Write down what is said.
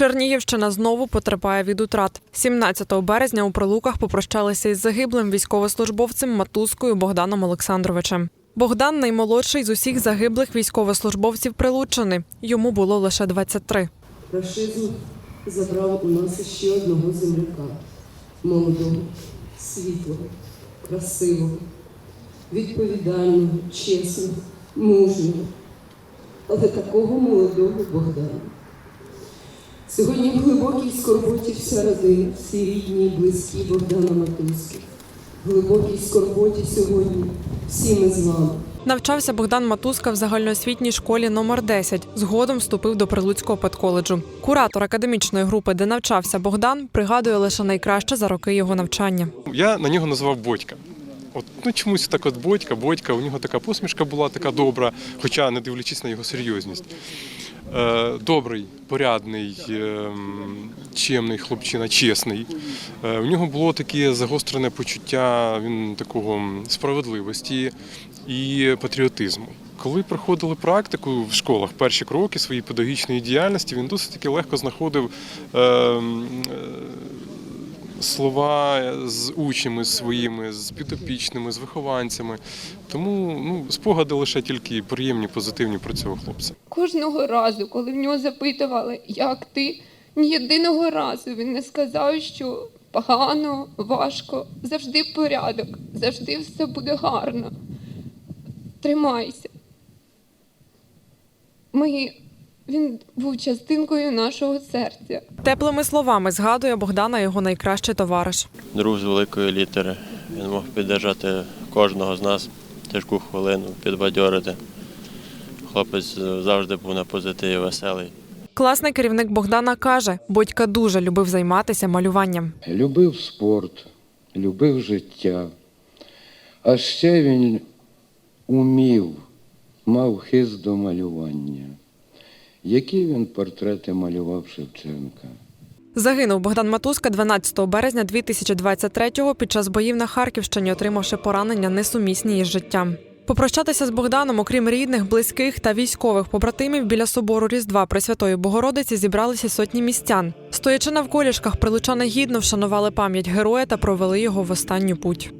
Чернігівщина знову потерпає від утрат. 17 березня у Прилуках попрощалися із загиблим військовослужбовцем Матузкою Богданом Олександровичем. Богдан наймолодший з усіх загиблих військовослужбовців Прилуччини. Йому було лише 23. Фашизм забрав у нас ще одного земляка молодого, світлого, красивого, відповідального, чесного, мужнього, але такого молодого Богдана. Сьогодні в глибокій скорботі вся родина, всі рідні і близькі Богдана Матузки. В глибокій скорботі сьогодні всі ми з вами. Навчався Богдан Матузка в загальноосвітній школі номер 10. Згодом вступив до Прилуцького педколеджу. Куратор академічної групи, де навчався Богдан, пригадує лише найкраще за роки його навчання. Я на нього називав Бодька. От ну чомусь так от Бодька, Бодька, у нього така посмішка була така добра, хоча не дивлячись на його серйозність. Е, добрий, порядний, ем, чемний хлопчина, чесний. Е, у нього було таке загострене почуття він такого справедливості і патріотизму. Коли проходили практику в школах, перші кроки своєї педагогічної діяльності, він досить таки легко знаходив ем, е, слова з учнями своїми, з підопічними, з вихованцями. Тому ну, спогади лише тільки приємні, позитивні про цього хлопця. Кожного разу, коли в нього запитували, як ти, ні єдиного разу він не сказав, що погано, важко, завжди порядок, завжди все буде гарно. Тримайся. Ми... Він був частинкою нашого серця. Теплими словами згадує Богдана його найкращий товариш. друг з великої літери. Він мог піддержати кожного з нас тяжку хвилину, підбадьорити. Хлопець завжди був на позитиві, веселий. Класний керівник Богдана каже, Бодька дуже любив займатися малюванням. любив спорт, любив життя. А ще він умів, мав хист до малювання. Які він портрети малював Шевченка? Загинув Богдан Матузка 12 березня 2023-го під час боїв на Харківщині, отримавши поранення несумісні із життям. Попрощатися з Богданом, окрім рідних, близьких та військових побратимів, біля собору Різдва Пресвятої Богородиці зібралися сотні містян. Стоячи на вколішках, прилучани гідно вшанували пам'ять героя та провели його в останню путь.